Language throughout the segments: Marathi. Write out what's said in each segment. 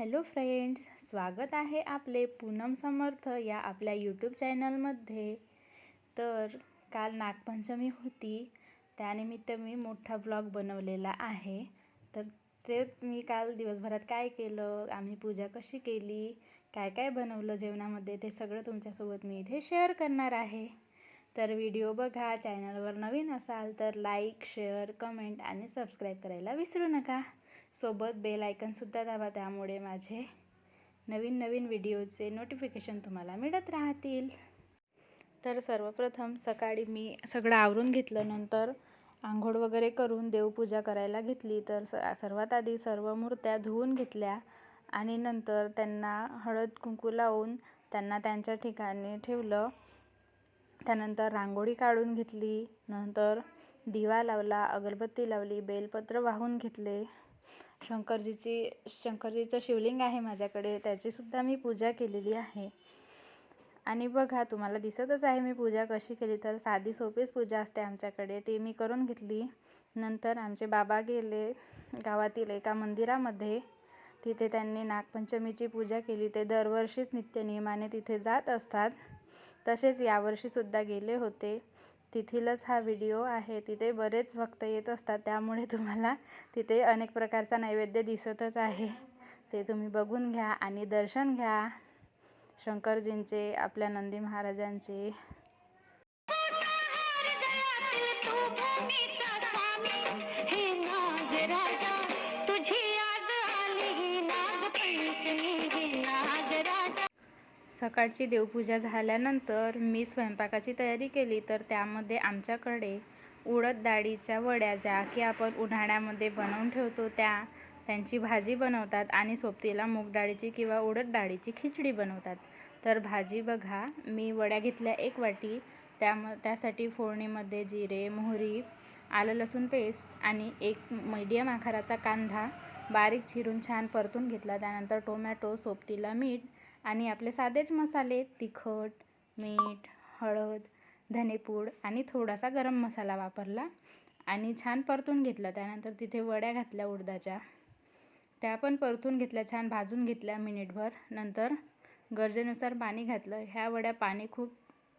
हॅलो फ्रेंड्स स्वागत आहे आपले पूनम समर्थ या आपल्या यूट्यूब चॅनलमध्ये. तर काल नागपंचमी होती त्यानिमित्त मी मोठा ब्लॉग बनवलेला आहे. तर तेच मी काल दिवसभरात काय केलं आम्ही पूजा कशी केली काय काय बनवलं जेवणामध्ये ते सगळं तुमच्यासोबत मी इथे शेअर करणार आहे. तर व्हिडिओ बघा चॅनलवर नवीन असाल तर लाईक शेअर कमेंट आणि सबस्क्राईब करायला विसरू नका. सोबत बेल आयकनसुद्धा दाबा त्यामुळे माझे नवीन नवीन व्हिडिओचे नोटिफिकेशन तुम्हाला मिळत राहतील. तर सर्वप्रथम सकाळी मी सगळं आवरून घेतलं. नंतर आंघोळ वगैरे करून देवपूजा करायला घेतली. तर स सर्वात आधी सर्व मूर्त्या धुवून घेतल्या आणि नंतर त्यांना हळद कुंकू लावून त्यांना त्यांच्या ठिकाणी ठेवलं. त्यानंतर रांगोळी काढून घेतली. नंतर दिवा लावला अगरबत्ती लावली बेलपत्र वाहून घेतले. शंकरजीची शंकरजीचं शिवलिंग आहे माझ्याकडे त्याचीसुद्धा मी पूजा केलेली आहे. आणि बघा तुम्हाला दिसतच आहे मी पूजा कशी केली तर साधी सोपीच पूजा असते आमच्याकडे ती मी करून घेतली. नंतर आमचे बाबा गेले गावातील एका मंदिरामध्ये तिथे त्यांनी नागपंचमीची पूजा केली ते दरवर्षीच नित्यनियमाने तिथे जात असतात. तसेच यावर्षीसुद्धा गेले होते. तिथीलच हा व्हिडिओ आहे. तिथे बरेच भक्त येत असतात. त्यामुळे तुम्हाला तिथे अनेक प्रकारचा नैवेद्य दिसतच आहे. ते तुम्ही बघून घ्या आणि दर्शन घ्या. शंकरजींचे आपल्या नंदी महाराजांचे. सकाळची देवपूजा झाल्यानंतर मी स्वयंपाकाची तयारी केली तर त्यामध्ये आमच्याकडे उडद डाळीच्या वड्या ज्या की आपण उन्हाळ्यामध्ये बनवून ठेवतो त्या त्यांची भाजी बनवतात आणि सोबतीला मूग डाळीची किंवा उडद डाळीची खिचडी बनवतात. तर भाजी बघा मी वड्या घेतल्या एक वाटी त्याम त्यासाठी फोडणीमध्ये जिरे मोहरी आलं लसूण पेस्ट आणि एक मीडियम आकाराचा कांदा बारीक चिरून छान परतून घेतला. त्यानंतर टोमॅटो सोबतीला मीठ आणि आपले साधेच मसाले तिखट मीठ हळद धनेपूड आणि थोडासा गरम मसाला वापरला आणि छान परतून घेतला. त्यानंतर तिथे वड्या घातल्या उडदाच्या. त्या पण परतून घेतल्या छान भाजून घेतल्या मिनिटभर. नंतर गरजेनुसार पाणी घातलं. ह्या वड्या पाणी खूप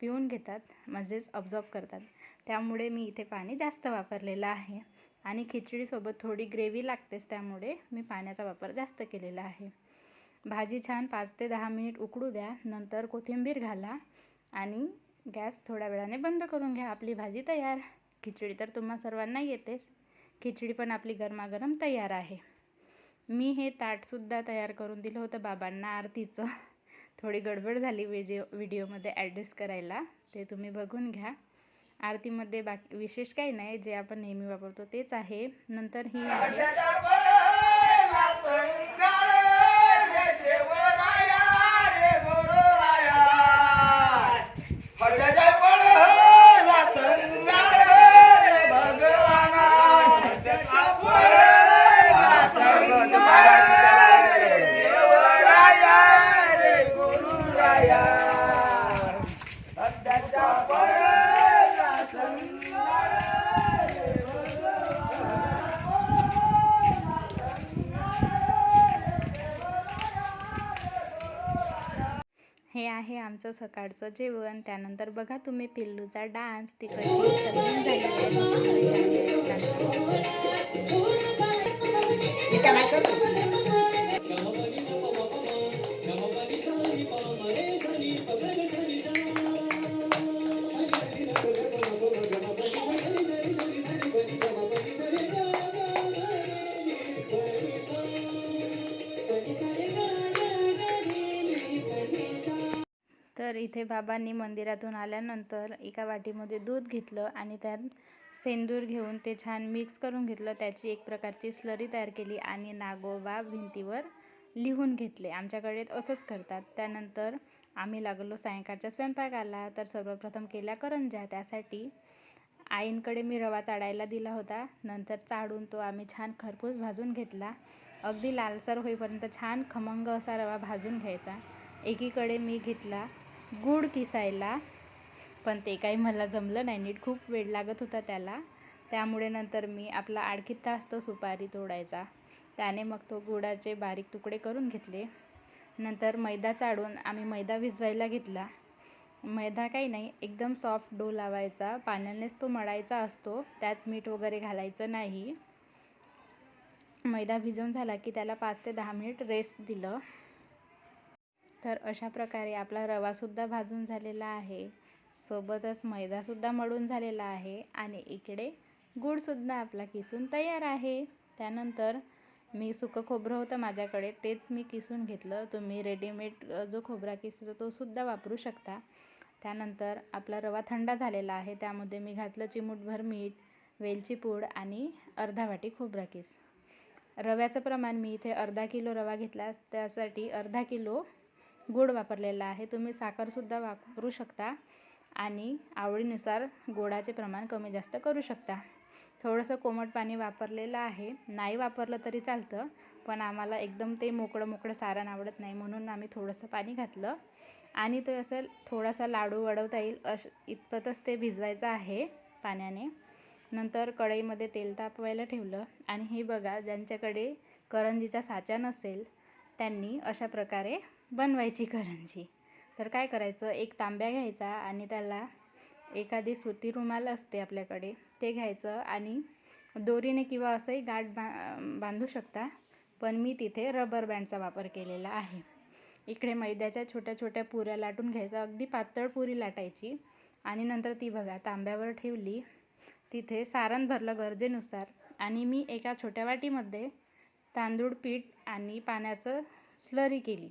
पिऊन घेतात म्हणजेच ऑब्झॉर्ब करतात. त्यामुळे मी इथे पाणी जास्त वापरलेलं आहे. आणि खिचडीसोबत थोडी ग्रेव्ही लागतेच त्यामुळे मी पाण्याचा वापर जास्त केलेला आहे. भाजी छान पाच ते दहा मिनिट उकडू द्या नंतर कोथिंबीर घाला आणि गॅस थोड्या वेळाने बंद करून घ्या. आपली भाजी तयार. खिचडी तर तुम्हा सर्वांना येतेच. खिचडी पण आपली गरमागरम तयार आहे. मी हे ताटसुद्धा तयार करून दिलं होतं बाबांना आरतीचं. थोडी गडबड झाली व्हिडिओ व्हिडिओमध्ये ॲडजस्ट करायला. ते तुम्ही बघून घ्या. आरतीमध्ये बाकी विशेष काही नाही जे आपण नेहमी वापरतो तेच आहे. नंतर ही सकाळचं जेवण त्यानंतर बघा तुम्ही पिल्लूचा डान्स तिकडे इथे बाबांनी मंदिरातून आल्यानंतर एका वाटीमध्ये दूध घेतलं आणि त्यात सेंदूर घेऊन ते छान मिक्स करून घेतलं. त्याची एक प्रकारची स्लरी तयार केली आणि नागोबा भिंतीवर लिहून घेतले. आमच्याकडे असंच करतात. त्यानंतर आम्ही लागलो सायंकाळच्या स्वयंपाकाला. तर सर्वप्रथम केल्या करंजा. त्यासाठी आईंकडे मी रवा चाडायला दिला होता. नंतर चाडून तो आम्ही छान खरपूस भाजून घेतला. अगदी लालसर होईपर्यंत छान खमंग असा रवा भाजून घ्यायचा. एकीकडे मी घेतला गूळ किसायला. पण ते काही मला जमलं नाही. नीट खूप वेळ लागत होता त्याला. त्यामुळे नंतर मी आपला आडकित्ता असतो सुपारी तोडायचा. त्याने मग तो गुळाचे बारीक तुकडे करून घेतले. नंतर मैदा चाळून आम्ही मैदा भिजवायला घेतला. मैदा काही नाही एकदम सॉफ्ट डो लावायचा. पाण्यानेच तो मळायचा असतो. त्यात मीठ वगैरे घालायचं नाही. मैदा भिजवून झाला की त्याला पाच ते दहा मिनिट रेस्ट दिलं. तर अशा प्रकारे आपला रवासुद्धा भाजून झालेला आहे. सोबतच मैदासुद्धा मळून झालेला आहे आणि इकडे गूळसुद्धा आपला किसून तयार आहे. त्यानंतर मी सुकं खोबरं होतं माझ्याकडे तेच मी किसून घेतलं. तुम्ही रेडीमेड जो खोबरा किसतो तो सुद्धा वापरू शकता. त्यानंतर आपला रवा थंड झालेला आहे त्यामध्ये मी घातलं चिमूटभर मीठ वेलची पूड आणि अर्धा वाटी खोबरा किस. रव्याचं प्रमाण मी इथे अर्धा किलो रवा घेतला त्यासाठी अर्धा किलो गूळ वापरलेला आहे. तुम्ही साखरसुद्धा वापरू शकता आणि आवडीनुसार गोडाचे प्रमाण कमी जास्त करू शकता. थोडंसं कोमट पाणी वापरलेलं आहे. नाही वापरलं तरी चालतं पण आम्हाला एकदम ते मोकळं मोकळं सारण आवडत नाही म्हणून आम्ही थोडंसं पाणी घातलं. आणि ते असं थोडासा लाडू वडवता येईल अश इतपतच ते भिजवायचं आहे पाण्याने. नंतर कढईमध्ये तेल तापवायला ठेवलं. आणि ही बघा ज्यांच्याकडे करंजीचा साचा नसेल त्यांनी अशा प्रकारे बनवायची करंजी. तर काय करायचं? एक तांब्या घ्यायचा आणि त्याला एखादी सुती रुमाल असते आपल्याकडे ते घ्यायचं आणि दोरीने किंवा असंही गाठ बा बांधू शकता पण मी तिथे रबर बँडचा वापर केलेला आहे. इकडे मैद्याच्या छोट्या छोट्या पुऱ्या लाटून घ्यायचं. अगदी पातळ पुरी लाटायची आणि नंतर ती बघा तांब्यावर ठेवली. तिथे सारण भरलं गरजेनुसार आणि मी एका छोट्या वाटीमध्ये तांदूळ पीठ आणि पाण्याचं स्लरी केली.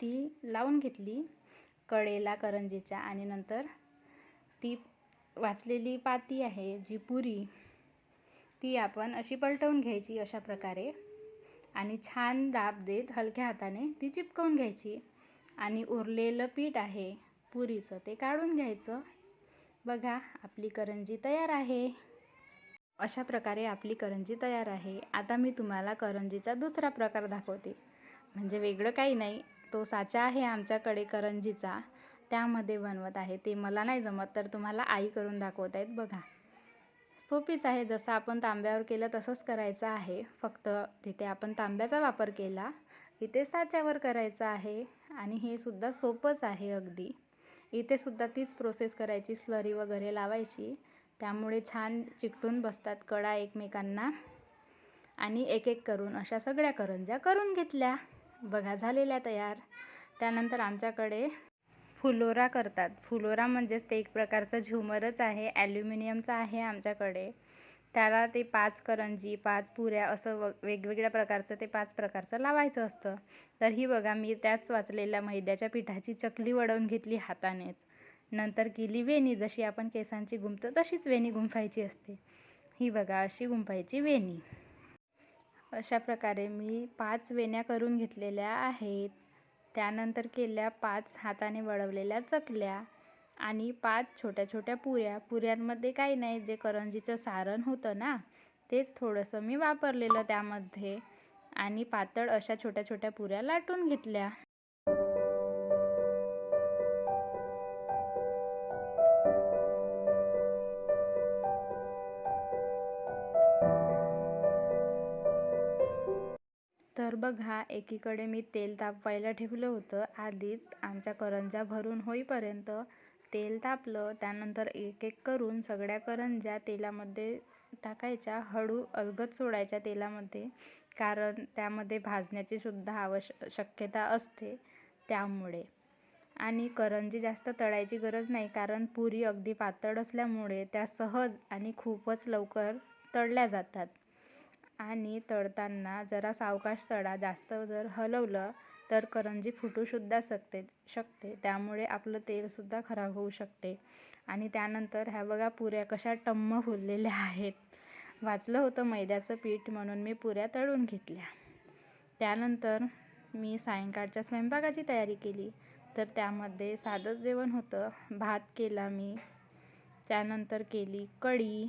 ती लावून घेतली कडेला करंजीच्या आणि नंतर ती वाचलेली पाती आहे जी पुरी ती आपण अशी पलटवून घ्यायची अशा प्रकारे आणि छान दाब देत हलक्या हाताने ती चिपकवून घ्यायची आणि उरलेलं पीठ आहे पुरीचं ते काढून घ्यायचं. बघा आपली करंजी तयार आहे. अशा प्रकारे आपली करंजी तयार आहे. आता मी तुम्हाला करंजीचा दुसरा प्रकार दाखवते. म्हणजे वेगळं काही नाही. तो साचा आहे आमच्याकडे करंजीचा. त्यामध्ये बनवत आहे. ते मला नाही जमत तर तुम्हाला आई करून दाखवत आहेत. बघा. सोपीच आहे. जसं आपण तांब्यावर केलं तसंच करायचं आहे. फक्त तिथे आपण तांब्याचा वापर केला. इथे साच्यावर करायचं आहे. आणि हे सुद्धा सोपंच आहे अगदी. इथे सुद्धा तीच प्रोसेस करायची स्लरी वगैरे लावायची. त्यामुळे छान चिकटून बसतात कडा एकमेकांना. आणि एक एक करून अशा सगळ्या करंज्या करून घेतल्या. बघा झालेल्या तयार. त्यानंतर आमच्याकडे फुलोरा करतात. फुलोरा म्हणजेच ते एक प्रकारचं झुमरच आहे ॲल्युमिनियमचं आहे आमच्याकडे. त्याला ते पाच करंजी पाच पुऱ्या असं व वेगवेगळ्या प्रकारचं ते पाच प्रकारचं लावायचं असतं. तर ही बघा मी त्याच वाचलेल्या मैद्याच्या पिठाची चकली वळवून घेतली हातानेच. नंतर केली वेणी जशी आपण केसांची गुंफतो तशीच वेणी गुंफायची असते. ही बघा अशी गुंफायची वेणी. अशा प्रकारे मी पाच वेण्या करून घेतलेल्या आहेत. त्यानंतर केल्या पाच हाताने वळवलेल्या चकल्या आणि पाच छोट्या छोट्या पुऱ्या. पुऱ्यांमध्ये काही नाही जे करंजीचं सारण होतं ना तेच थोडंसं मी वापरलेलं त्यामध्ये. आणि पातळ अशा छोट्या छोट्या पुऱ्या लाटून घेतल्या. बघा एकीकडे मी तेल तापवायला ठेवलं होतं. आधीच आमच्या करंज्या भरून होईपर्यंत तेल तापलं. त्यानंतर एक एक करून सगळ्या करंज्या तेलामध्ये टाकायच्या. हळू अलगद सोडायच्या तेलामध्ये कारण त्यामध्ये भाजण्याची सुद्धा आवश्य शक्यता असते त्यामुळे. आणि करंजी जास्त तळायची गरज नाही कारण पुरी अगदी पातळ असल्यामुळे त्या सहज आणि खूपच लवकर तळल्या जातात. आणि तळताना जरा सावकाश तळा. जास्त जर हलवलं तर करंजी फुटूसुद्धा शकते शकते. त्यामुळे आपलं तेलसुद्धा खराब होऊ शकते. आणि त्यानंतर ह्या बघा पुऱ्या कशा टम्म फुललेल्या आहेत. वाचलं होतं मैद्याचं पीठ म्हणून मी पुऱ्या तळून घेतल्या. त्यानंतर मी सायंकाळच्या स्वयंपाकाची तयारी केली. तर त्यामध्ये साधंच जेवण होतं. भात केला मी. त्यानंतर केली कढी.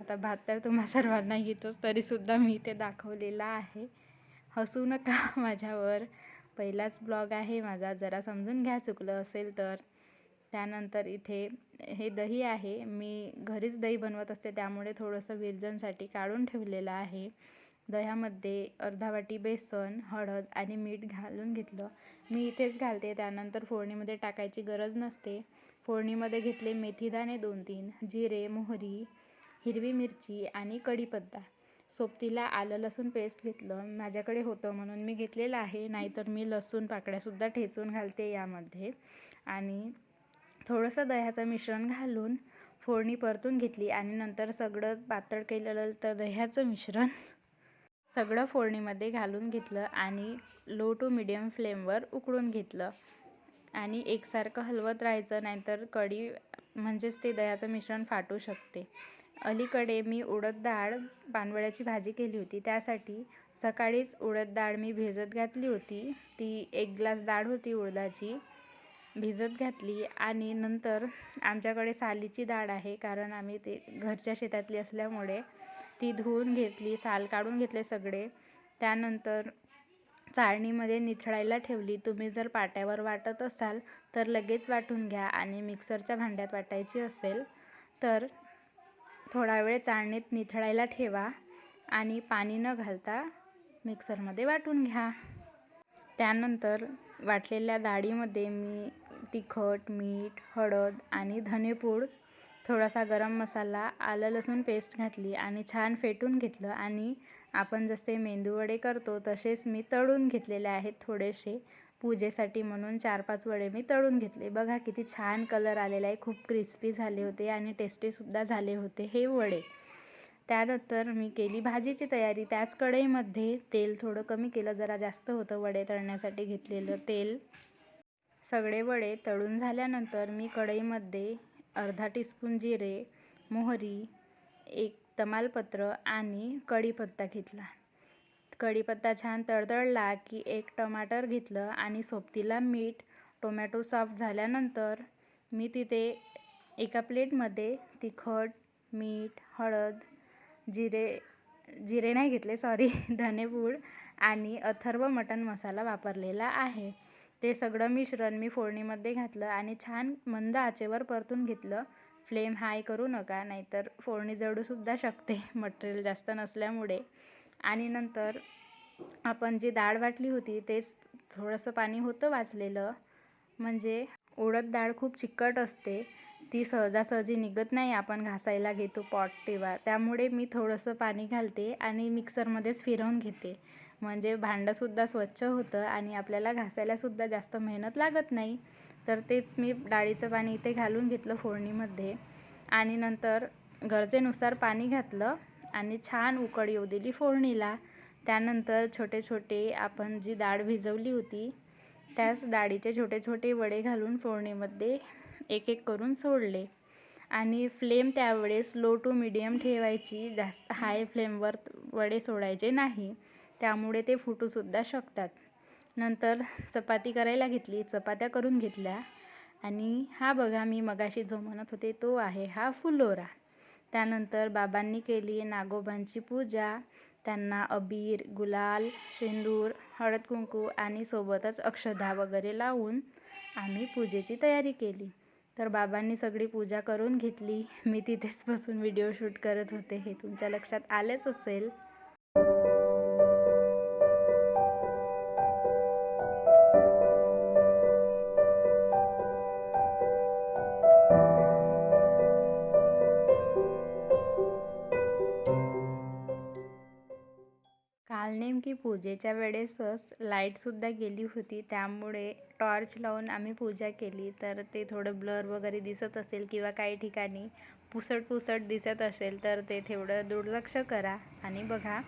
आता भात तर तुम्हा सर्वांना येतोच तरीसुद्धा मी ते दाखवलेला आहे. हसू नका माझ्यावर. पहिलाच ब्लॉग आहे माझा जरा समजून घ्या चुकलं असेल तर. त्यानंतर इथे हे दही आहे. मी घरीच दही बनवत असते त्यामुळे थोडंसं विरजनसाठी काढून ठेवलेलं आहे. दह्यामध्ये अर्धा वाटी बेसन हळद आणि मीठ घालून घेतलं. मी इथेच घालते त्यानंतर फोडणीमध्ये टाकायची गरज नसते. फोडणीमध्ये घेतले मेथीदाणे दोन तीन जिरे मोहरी हिरवी मिरची आणि कढीपत्ता सोबतीला आलं लसूण पेस्ट घेतलं. माझ्याकडे होतं म्हणून मी घेतलेलं आहे. नाहीतर मी लसूण पाकळ्यासुद्धा ठेचून घालते यामध्ये. आणि थोडंसं दह्याचं मिश्रण घालून फोडणी परतून घेतली आणि नंतर सगळं पातळ केलेलं तर दह्याचं मिश्रण सगळं फोडणीमध्ये घालून घेतलं आणि लो टू मिडियम फ्लेमवर उकळून घेतलं. आणि एकसारखं हलवत राहायचं नाहीतर कढी म्हणजेच ते दह्याचं मिश्रण फाटू शकते. अलीकडे मी उडद डाळ पानवड्याची भाजी केली होती. त्यासाठी सकाळीच उडद डाळ मी भिजत घातली होती. ती एक ग्लास डाळ होती उडदाची. भिजत घातली आणि नंतर आमच्याकडे सालीची डाळ आहे कारण आम्ही ते घरच्या शेतातली असल्यामुळे ती धुवून घेतली साल काढून घेतले सगळे. त्यानंतर चाळणीमध्ये निथळायला ठेवली. तुम्ही जर पाट्यावर वाटत असाल तर लगेच वाटून घ्या आणि मिक्सरच्या भांड्यात वाटायची असेल तर थोडा वेळ चाळणीत निथळायला ठेवा आणि पाणी न घालता मिक्सरमध्ये वाटून घ्या. त्यानंतर वाटलेल्या डाळीमध्ये मी तिखट मीठ हळद आणि धनेपूड थोडासा गरम मसाला आलं लसूण पेस्ट घातली आणि छान फेटून घेतलं आणि आपण जसे मेंदूवडे करतो तसेच मी तळून घेतलेले आहेत थोडेसे पूजेसाठी म्हणून चार पाच वडे मी तळून घेतले. बघा किती छान कलर आलेला आहे. खूप क्रिस्पी झाले होते आणि टेस्टीसुद्धा झाले होते हे वडे. त्यानंतर मी केली भाजीची तयारी. त्याच कढईमध्ये तेल थोडं कमी केलं. जरा जास्त होतं वडे तळण्यासाठी घेतलेलं तेल. सगळे वडे तळून झाल्यानंतर मी कढईमध्ये अर्धा टीस्पून जिरे मोहरी एक तमालपत्र आणि कढीपत्ता घेतला. कढीपत्ता छान तळतळला की एक टमाटर घेतलं आणि सोबतीला मीठ टोमॅटो सॉफ्ट झाल्यानंतर मी तिथे एका प्लेटमध्ये तिखट मीठ हळद जिरे जिरे नाही घेतले सॉरी धनेपूड आणि अथर्व मटण मसाला वापरलेला आहे. ते सगळं मिश्रण मी फोडणीमध्ये घातलं आणि छान मंद आचेवर परतून घेतलं. फ्लेम हाय करू नका नाहीतर फोडणी जळूसुद्धा शकते मटेरियल जास्त नसल्यामुळे. आणि नंतर आपण जी डाळ वाटली होती तेच थोडंसं पाणी होतं वाचलेलं. म्हणजे उडद डाळ खूप चिकट असते ती सहजासहजी निघत नाही आपण घासायला घेतो पॉट तेव्हा. त्यामुळे मी थोडंसं पाणी घालते आणि मिक्सरमध्येच फिरवून घेते. म्हणजे भांडंसुद्धा स्वच्छ होतं आणि आपल्याला घासायलासुद्धा जास्त मेहनत लागत नाही. तर तेच मी डाळीचं पाणी इथे घालून घेतलं फोडणीमध्ये. आणि नंतर गरजेनुसार पाणी घातलं. आणि छान उकड येऊ दिली फोडणीला. त्यानंतर छोटे छोटे आपण जी डाळ भिजवली होती त्याच डाळीचे छोटे छोटे वडे घालून फोडणीमध्ये एक एक करून सोडले. आणि फ्लेम त्यावेळेस लो टू मिडियम ठेवायची जास्त हाय फ्लेमवर वडे सोडायचे नाही त्यामुळे ते फुटूसुद्धा शकतात. नंतर चपाती करायला घेतली चपात्या करून घेतल्या. आणि हा बघा मी मगाशी जो म्हणत होते तो आहे हा फुलोरा. त्यानंतर बाबांनी केली नागोबांची पूजा. त्यांना अबीर गुलाल शेंदूर हळद कुंकू आणि सोबतच अक्षदा वगैरे लावून आम्ही पूजेची तयारी केली. तर बाबांनी सगळी पूजा करून घेतली. मी तिथेच बसून व्हिडिओ शूट करत होते. हे तुमच्या लक्षात आलेच असेल. की पूजेच्या वेळेसच लाईटसुद्धा गेली होती. त्यामुळे टॉर्च लावून आम्ही पूजा केली. तर ते थोडं ब्लर वगैरे दिसत असेल किंवा काही ठिकाणी पुसट पुसट दिसत असेल तर ते तेवढं दुर्लक्ष करा. आणि बघा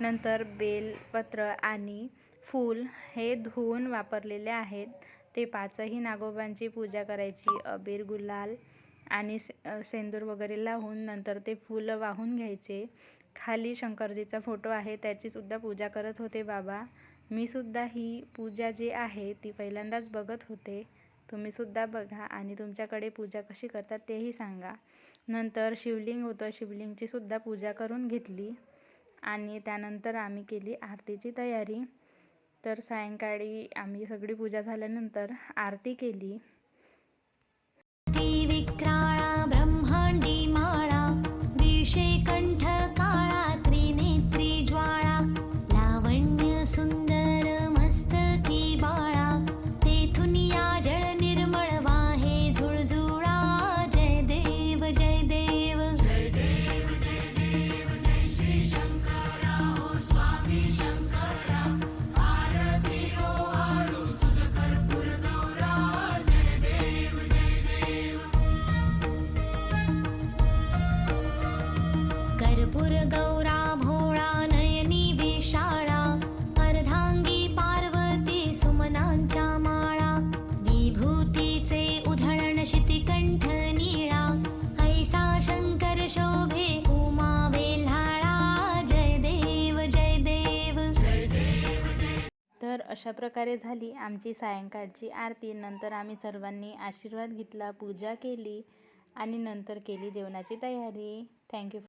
नंतर बेलपत्र आणि फूल हे धुवून वापरलेले आहेत. ते पाचही नागोबांची पूजा करायची. अबीर गुलाल आणि से सेंदूर वगैरे लावून नंतर ते फुलं वाहून घ्यायचे. खाली शंकरजीचा फोटो आहे त्याचीसुद्धा पूजा करत होते बाबा. मी सुद्धा ही पूजा जी आहे ती पहिल्यांदाच बघत होते. तुम्हीसुद्धा बघा आणि तुमच्याकडे पूजा कशी करतात तेही सांगा. नंतर शिवलिंग होतं शिवलिंगचीसुद्धा पूजा करून घेतली. आणि त्यानंतर आम्ही केली आरतीची तयारी. तर सायंकाळी आम्ही सगळी पूजा झाल्यानंतर आरती केली. भरपूर गौरा भोळा नयनी विशाळा अर्धांगी पार्वती सुमनांच्या माळा विभूतीचे उधळण शितिकंठ निळा ऐसा शंकर शोभे उमा वेल्हाळा जय देव जय देव. तर अशा प्रकारे झाली आमची सायंकाळची आरती. नंतर आम्ही सर्वांनी आशीर्वाद घेतला पूजा केली आणि नंतर केली जेवणाची तयारी. थँक्यू